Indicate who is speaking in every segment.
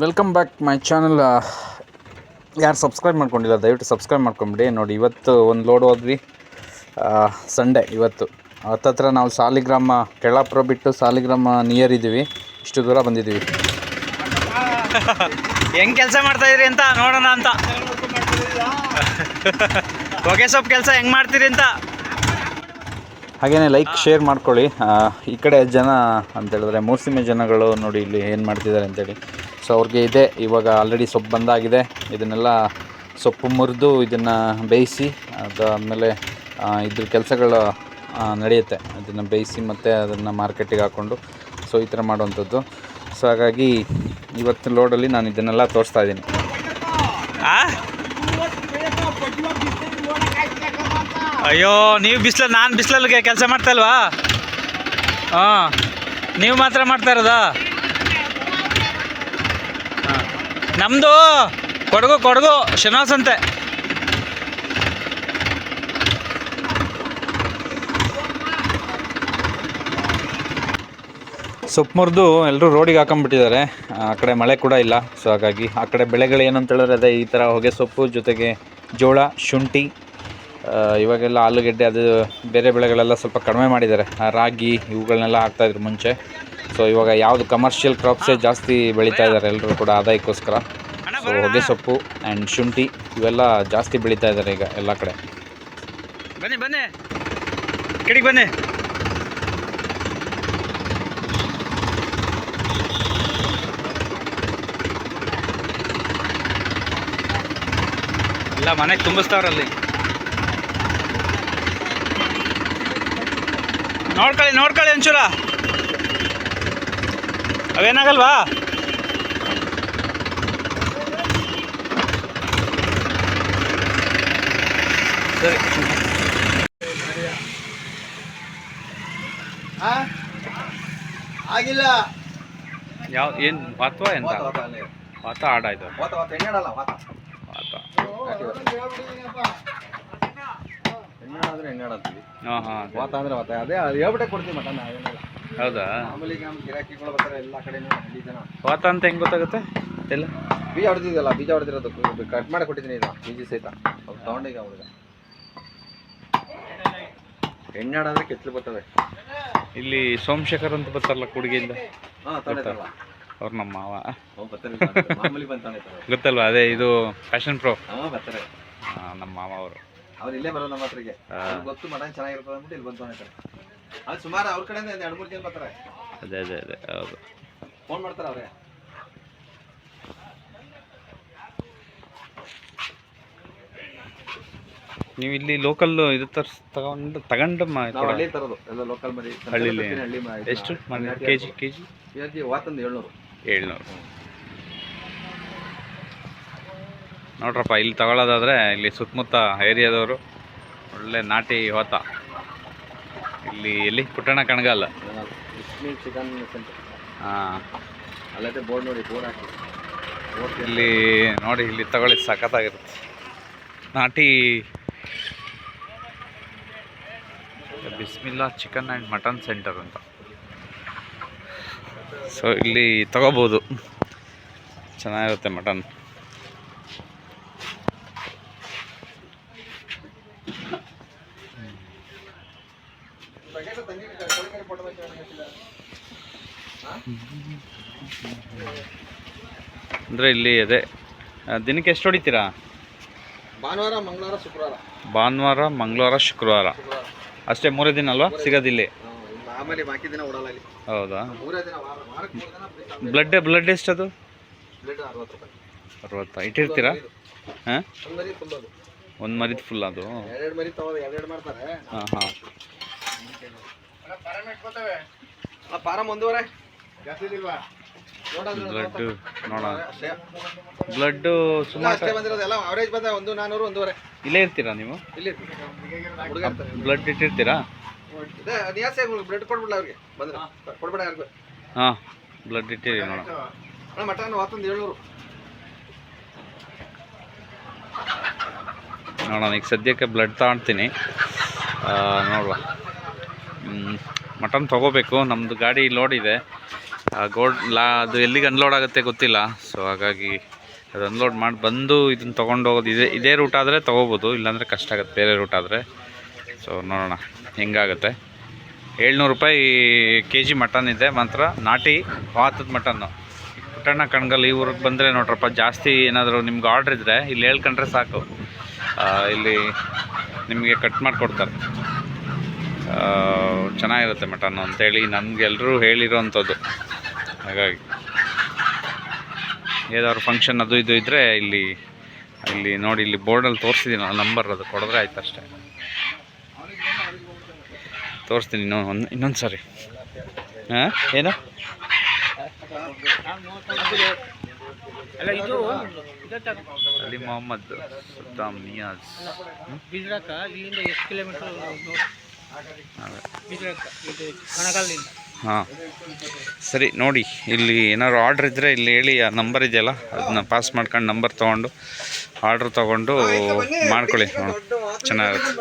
Speaker 1: Welcome back my channel ಯಾರು subscribe ಮಾಡ್ಕೊಂಡಿಲ್ಲ ದಯವಿಟ್ಟು ಸಬ್ಸ್ಕ್ರೈಬ್ ಮಾಡ್ಕೊಂಬಿಡಿ. ನೋಡಿ ಇವತ್ತು ಒಂದು ಲೋಡ್ ಹೋದ್ವಿ. ಸಂಡೇ ಇವತ್ತು. ಹತ್ತತ್ರ ನಾವು ಸಾಲಿಗ್ರಾಮ ಕೆಳಾಪುರ ಬಿಟ್ಟು ಸಾಲಿಗ್ರಾಮ ನಿಯರ್ ಇದ್ದೀವಿ. ಇಷ್ಟು ದೂರ ಬಂದಿದ್ದೀವಿ.
Speaker 2: ಹೆಂಗೆ ಕೆಲಸ ಮಾಡ್ತಾ ಇದ್ರಿ ಅಂತ ನೋಡೋಣ ಅಂತ. ಹೊಗೆ ಸೊಪ್ಪು ಕೆಲಸ ಹೆಂಗೆ ಮಾಡ್ತೀರಿ ಅಂತ.
Speaker 1: ಹಾಗೆಯೇ ಲೈಕ್ ಶೇರ್ ಮಾಡ್ಕೊಳ್ಳಿ. ಈ ಕಡೆ ಜನ ಅಂತ ಹೇಳಿದ್ರೆ ಮೂರ್ಸಿಮೆ ಜನಗಳು ನೋಡಿ ಇಲ್ಲಿ ಏನು ಮಾಡ್ತಿದ್ದಾರೆ ಅಂತೇಳಿ. ಸೊ ಅವ್ರಿಗೆ ಇದೆ. ಇವಾಗ ಆಲ್ರೆಡಿ ಸೊಪ್ಪು ಬಂದಾಗಿದೆ. ಇದನ್ನೆಲ್ಲ ಸೊಪ್ಪು ಮುರಿದು ಇದನ್ನು ಬೇಯಿಸಿ, ಅದಾದಮೇಲೆ ಇದ್ರ ಕೆಲಸಗಳು ನಡೆಯುತ್ತೆ. ಅದನ್ನು ಬೇಯಿಸಿ ಮತ್ತು ಅದನ್ನು ಮಾರ್ಕೆಟಿಗೆ ಹಾಕ್ಕೊಂಡು ಸೊ ಈ ಥರ ಮಾಡುವಂಥದ್ದು. ಸೊ ಹಾಗಾಗಿ ಇವತ್ತು ಲೋಡಲ್ಲಿ ನಾನು ಇದನ್ನೆಲ್ಲ ತೋರಿಸ್ತಾ ಇದ್ದೀನಿ?
Speaker 2: ಅಯ್ಯೋ, ನೀವು ಬಿಸಿಲ, ನಾನು ಬಿಸಿಲಲ್ಲಿಗೆ ಕೆಲಸ ಮಾಡ್ತಾ ಇಲ್ವಾ? ಹಾಂ, ನೀವು ಮಾತ್ರ ಮಾಡ್ತಾ ಇರೋದಾ ಹಾಂ. ನಮ್ಮದು ಕೊಡಗು ಕೊಡಗು ಶನಿವಾಸ ಅಂತೆ
Speaker 1: ಸೊಪ್ಪು ಎಲ್ಲರೂ ರೋಡಿಗೆ ಹಾಕೊಂಡ್ಬಿಟ್ಟಿದ್ದಾರೆ ಆ ಕಡೆ ಮಳೆ ಕೂಡ ಇಲ್ಲ, ಸೊ ಹಾಗಾಗಿ ಆ ಕಡೆ ಬೆಳೆಗಳು ಏನಂತ ಹೇಳಿದ್ರೆ ಅದೇ ಈ ಥರ ಹೊಗೆ ಸೊಪ್ಪು, ಜೊತೆಗೆ ಜೋಳ, ಶುಂಠಿ ಇವಾಗೆಲ್ಲ ಆಲೂಗೆಡ್ಡೆ, ಅದು ಬೇರೆ ಬೆಳೆಗಳೆಲ್ಲ ಸ್ವಲ್ಪ ಕಡಿಮೆ ಮಾಡಿದ್ದಾರೆ. ರಾಗಿ, ಇವುಗಳನ್ನೆಲ್ಲ ಹಾಕ್ತಾಯಿದ್ರು ಮುಂಚೆ. ಸೊ ಇವಾಗ ಯಾವುದು ಕಮರ್ಷಿಯಲ್ ಕ್ರಾಪ್ಸೇ ಜಾಸ್ತಿ ಬೆಳೀತಾ ಇದ್ದಾರೆ ಎಲ್ಲರೂ ಕೂಡ ಆದಾಯಕ್ಕೋಸ್ಕರ. ಸೊ ಹೊಗೆ ಸೊಪ್ಪು ಆ್ಯಂಡ್ ಶುಂಠಿ ಇವೆಲ್ಲ ಜಾಸ್ತಿ ಬೆಳೀತಾ ಇದ್ದಾರೆ ಈಗ ಎಲ್ಲ ಕಡೆ.
Speaker 2: ಬನ್ನಿ ಬನ್ನಿ. ಕಡೆಗೆ ಬನ್ನಿ. ಎಲ್ಲ ಮನೆಗೆ ತುಂಬಿಸ್ತಾವ್ರಲ್ಲಿ ನೋಡ್ಕೊಳ್ಳಿ ನೋಡ್ಕೊಳ್ಳಿ ಒಂಚೂರ. ಅವೇನಾಗಲ್ವಾ? ಸರಿ.
Speaker 3: ಆಗಿಲ್ಲ.
Speaker 2: ಯಾವ ಏನು ವಾತ್ವ ಎಂತ?
Speaker 3: ವಾತ, ಆಡ ಇದು.
Speaker 2: ವಾತ. ಹಾಂ ಹಾಂ
Speaker 3: ವಾತ ಅಂದ್ರೆ ವಾತ. ಅದೇ ಹೇಳ್ಬಿಟ್ಟೆ ಕೊಡ್ತೀವಿ ಮಟನ್.
Speaker 2: ಹೌದಾ?
Speaker 3: ಮಾಮೂಲಿ ನಮ್ಮ ಗಿರಾಕಿಗಳು ಬರ್ತಾರೆ ಎಲ್ಲ ಕಡೆನೂ ಹಳ್ಳಿ ಜನ.
Speaker 2: ವಾತ ಅಂತ ಹೆಂಗೆ ಗೊತ್ತಾಗುತ್ತೆ? ಎಲ್ಲ?
Speaker 3: ಬೀಜ ಹೊಡೆದಿದ್ದಲ್ಲ ಬೀಜ ಹೊಡೆದಿರೋದು ಕಟ್ ಮಾಡಿ ಕೊಟ್ಟಿದ್ದೀನಿ ಇದು ಬೀಜ ಸಹಿತ. ತಗೊಂಡೀಗ ಅವ್ರಿಗೆ. ಎಣ್ಣೆಡಾದ್ರೆ ಕೆತ್ತಲು ಬರ್ತದೆ.
Speaker 2: ಇಲ್ಲಿ ಸೋಮಶೇಖರ್ ಅಂತ ಬರ್ತಾರಲ್ಲ ಕುಡುಗೆಯಿಂದ?
Speaker 3: ಹಾಂ ತಗೊಂಡಿದ್ದಲ್ಲ
Speaker 2: ಅವ್ರು ನಮ್ಮ ಮಾವ.
Speaker 3: ಮಾಮೂಲಿ ಬಂದು
Speaker 2: ಗೊತ್ತಲ್ವಾ? ಅದೇ ಇದು ಫ್ಯಾಷನ್ ಪ್ರೋ
Speaker 3: ಹಾಂ ಬರ್ತಾರೆ.
Speaker 2: ನಮ್ಮ ಮಾವ ಅವರು.
Speaker 3: ಅವ್ರು ಇಲ್ಲೇ ಬರೋದು ನಮ್ಮ ಹತ್ರಗೆ ಗೊತ್ತು ಮಟನ್ ಚೆನ್ನಾಗಿರ್ತದೆ ಅಂದ್ಬಿಟ್ಟು ಇಲ್ಲಿ ಬಂದು ತಗೊಂಡಿರ್ತಾರೆ ಅದು ಸುಮಾರು ಅವ್ರ ಕಡೆಯಿಂದ ಒಂದು ಎರಡು ಮೂರು ಜನ ಬರ್ತಾರೆ.
Speaker 2: ಅದೇ ಅದೇ ಅದೇ ಹೌದು.
Speaker 3: ಫೋನ್ ಮಾಡ್ತಾರೆ ಅವರೇ.
Speaker 2: ನೀವು ಇಲ್ಲಿ ಲೋಕಲ್ ಇದು ತರ್ಸ್ ತಗೊಂಡು ತಗೊಂಡು ಮಾ
Speaker 3: ನಾವು ಹಳ್ಳಿ ತರೋದು ಎಲ್ಲ ಲೋಕಲ್ ಮರಿ
Speaker 2: ಹಳ್ಳಿಲಿ.
Speaker 3: ಹಳ್ಳಿ ಮರಿ
Speaker 2: ಎಷ್ಟು ಕೆ ಜಿ ಕೆ ಜಿ
Speaker 3: ಇವತ್ತು ವಾತಂದು ಏಳ್ನೂರು.
Speaker 2: ಏಳ್ನೂರು. ನೋಡ್ರಪ್ಪ ಇಲ್ಲಿ ತಗೊಳ್ಳೋದಾದ್ರೆ ಇಲ್ಲಿ ಸುತ್ತಮುತ್ತ ಏರಿಯಾದವರು ಒಳ್ಳೆ ನಾಟಿ ಹೋತ. ಇಲ್ಲಿ ಎಲ್ಲಿ? ಪುಟ್ಟಣ ಕಣಗಾಲ.
Speaker 3: ಬಿಸ್ಮೀಲ್ ಚಿಕನ್ ಸೆಂಟರ್
Speaker 2: ಹಾಂ.
Speaker 3: ಅಲ್ಲದೆ ಬೋರ್ಡ್ ನೋಡಿ ಬೋರ್ಡ್ ಹಾಕಿ. ಬೋರ್ಡ್
Speaker 2: ಇಲ್ಲಿ ನೋಡಿ ಇಲ್ಲಿ ತಗೊಳ್ಳಿ ಸಖತ್ತಾಗಿರುತ್ತೆ. ನಾಟಿ. Bismillah chicken and mutton centre ಅಂತ. ಸೊ ಇಲ್ಲಿ ತಗೋಬೋದು. ಚೆನ್ನಾಗಿರುತ್ತೆ ಮಟನ್. ಅಂದರೆ ಇಲ್ಲಿ ಅದೇ ದಿನಕ್ಕೆ ಎಷ್ಟು ಹೊಡಿತೀರಾ?
Speaker 3: ಭಾನುವಾರ ಮಂಗಳವಾರ ಶುಕ್ರವಾರ.
Speaker 2: ಭಾನುವಾರ ಮಂಗಳವಾರ ಶುಕ್ರವಾರ. ಅಷ್ಟೇ ಮೂರೇ ದಿನ ಅಲ್ವಾ? ಸಿಗೋದಿಲ್ಲಿ
Speaker 3: ಆಮೇಲೆ ಬಾಕಿ ದಿನ ಓಡಲ್ಲ ಇಲ್ಲಿ.
Speaker 2: ಹೌದಾ? ಬ್ಲಡ್ ಬ್ಲಡ್ ಎಷ್ಟದು
Speaker 3: ಅದು? ಅರವತ್ತ
Speaker 2: ಇಟ್ಟಿರ್ತೀರಾ? ಹಾಂ?
Speaker 3: ಒಂದು
Speaker 2: ಮರಿದ ಫುಲ್ ಅದು.
Speaker 3: ಎರಡೆರಡು ಮರಿ ತಗೋದು ಎರಡೆರಡು ಮಾಡ್ತಾರೆ.
Speaker 2: ಹಾಂ ಹಾಂ.
Speaker 3: ಪಾರಮ್ ಒಂದೂವರೆ. ಜಾಸ್ತಿ ಇಲ್ವಾ ನೋಡೋದು
Speaker 2: ಬ್ಲಡ್ ನೋಡೋಣ.
Speaker 3: ಇಲ್ಲ,
Speaker 2: ಸುಮಾರು
Speaker 3: ಅಷ್ಟೇ ಬಂದಿರೋದು ಎಲ್ಲ ಅವರೇಜ್ ಬಂದ ಒಂದು ನಾನೂರು ಒಂದೂವರೆ.
Speaker 2: ಇಲ್ಲೇ ಇರ್ತೀರಾ ನೀವು?
Speaker 3: ಇಲ್ಲಿ ಹುಡುಗ
Speaker 2: ಬ್ಲಡ್ ಇಟ್ಟಿರ್ತೀರಾ?
Speaker 3: ನಿಯಾಸೆ ಬ್ಲಡ್ ಕೊಡ್ಬಿಡ್ಲ ಅವ್ರಿಗೆ? ಬಂದ್ರೆ. ಕೊಡ್ಬೇಡ ಯಾರಿಗೂ.
Speaker 2: ಹಾಂ ಬ್ಲಡ್ ಇಟ್ಟಿರಿ ನೋಡೋಣ.
Speaker 3: ಮಟನ್ ವಾತೊಂದು ಏಳ್ನೂರು.
Speaker 2: ನೋಡೋಣ ಈಗ ಸದ್ಯಕ್ಕೆ ಬ್ಲಡ್ ತಗೊಳ್ತೀನಿ ನೋಡುವ. ಮಟನ್ ತೊಗೋಬೇಕು. ನಮ್ಮದು ಗಾಡಿ ಲೋಡ್ ಇದೆ.
Speaker 1: ಗೋಡ್ ಲಾ, ಅದು ಎಲ್ಲಿಗೆ ಅನ್ಲೋಡ್ ಆಗುತ್ತೆ ಗೊತ್ತಿಲ್ಲ. ಸೊ ಹಾಗಾಗಿ ಅದು ಅನ್ಲೋಡ್ ಮಾಡಿ ಬಂದು ಇದನ್ನು ತೊಗೊಂಡು ಹೋಗೋದು ಇದೇ ಇದೇ ರೂಟ್ ಆದರೆ ತೊಗೋಬೋದು. ಇಲ್ಲಾಂದರೆ ಕಷ್ಟ ಆಗುತ್ತೆ, ಬೇರೆ ರೂಟ್ ಆದರೆ. ಸೊ ನೋಡೋಣ, ಹೆಂಗಾಗುತ್ತೆ. ಏಳ್ನೂರು ರೂಪಾಯಿ ಕೆ ಜಿ ಮಟನ್ ಇದೆ, ಮಾತ್ರ ನಾಟಿ ವಾತದ ಮಟನ್ನು. ಪುಟ್ಟಣ್ಣ ಕಣ್ಗಲ್ ಈ ಊರಿಗೆ ಬಂದರೆ ನೋಡ್ರಪ್ಪ, ಜಾಸ್ತಿ ಏನಾದರೂ ನಿಮ್ಗೆ ಆರ್ಡ್ರ್ ಇದ್ದರೆ ಇಲ್ಲಿ ಹೇಳ್ಕೊಂಡ್ರೆ ಸಾಕು. ಇಲ್ಲಿ ನಿಮಗೆ ಕಟ್ ಮಾಡಿಕೊಡ್ತಾರೆ. ಚೆನ್ನಾಗಿರುತ್ತೆ ಮಟನ್ ಅಂತೇಳಿ ನಮ್ಗೆ ಎಲ್ಲರೂ ಹೇಳಿರೋವಂಥದ್ದು ಹಾಗಾಗಿ ಏದಾದ್ರು ಫಂಕ್ಷನ್ ಅದು ಇದು ಇದ್ದರೆ ಇಲ್ಲಿ ಇಲ್ಲಿ ನೋಡಿ ಇಲ್ಲಿ ಬೋರ್ಡಲ್ಲಿ ತೋರಿಸಿದ್ದೀನಿ ನಂಬರ್ ಅದು ಕೊಡಿದ್ರೆ ಆಯ್ತು ಅಷ್ಟೇ. ತೋರಿಸ್ತೀನಿ ಇನ್ನೊಂದು ಒಂದು ಇನ್ನೊಂದು ಸಾರಿ. ಹಾಂ ಏನು? ಅಲಿ ಮೊಹಮ್ಮದ್ ಸುಲ್ತಾನ್ ನಿಯಾಜ್
Speaker 2: ಬಿದ್ರಕ ಇಲ್ಲಿಂದ ಎಷ್ಟು ಕಿಲೋಮೀಟರ್
Speaker 1: ಹಾಂ. ಸರಿ, ನೋಡಿ, ಇಲ್ಲಿ ಏನಾದ್ರು ಆರ್ಡ್ರ್ ಇದ್ದರೆ ಇಲ್ಲಿ ಹೇಳಿ, ಆ ನಂಬರ್ ಇದೆಯಲ್ಲ ಅದನ್ನ ಪಾಸ್ ಮಾಡ್ಕೊಂಡು ನಂಬರ್ ತೊಗೊಂಡು ಆರ್ಡ್ರ್ ತೊಗೊಂಡು ಮಾಡ್ಕೊಳ್ಳಿ ಚೆನ್ನಾಗಿರುತ್ತೆ.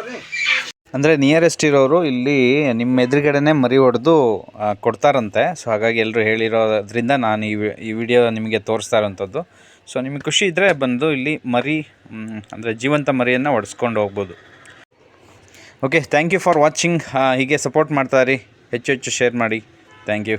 Speaker 1: ಅಂದರೆ ನಿಯರೆಸ್ಟ್ ಇರೋರು ಇಲ್ಲಿ ನಿಮ್ಮ ಎದುರುಗಡೆನೇ ಮರಿ ಹೊಡೆದು ಕೊಡ್ತಾರಂತೆ. ಸೊ ಹಾಗಾಗಿ ಎಲ್ಲರೂ ಹೇಳಿರೋದ್ರಿಂದ ನಾನು ಈ ಈ ವಿಡಿಯೋ ನಿಮಗೆ ತೋರಿಸ್ತಾ ಇರೋಂಥದ್ದು ಸೊ ನಿಮಗೆ ಖುಷಿ ಇದ್ದರೆ ಬಂದು ಇಲ್ಲಿ ಮರಿ ಅಂದರೆ ಜೀವಂತ ಮರಿಯನ್ನು ಹೊಡೆಸ್ಕೊಂಡು ಹೋಗ್ಬೋದು. Okay thank you for watching ಹೀಗೆ ಸಪೋರ್ಟ್ ಮಾಡ್ತಾ ಹೆಚ್ಚು ಹೆಚ್ಚು ಶೇರ್ ಮಾಡಿ. Thank you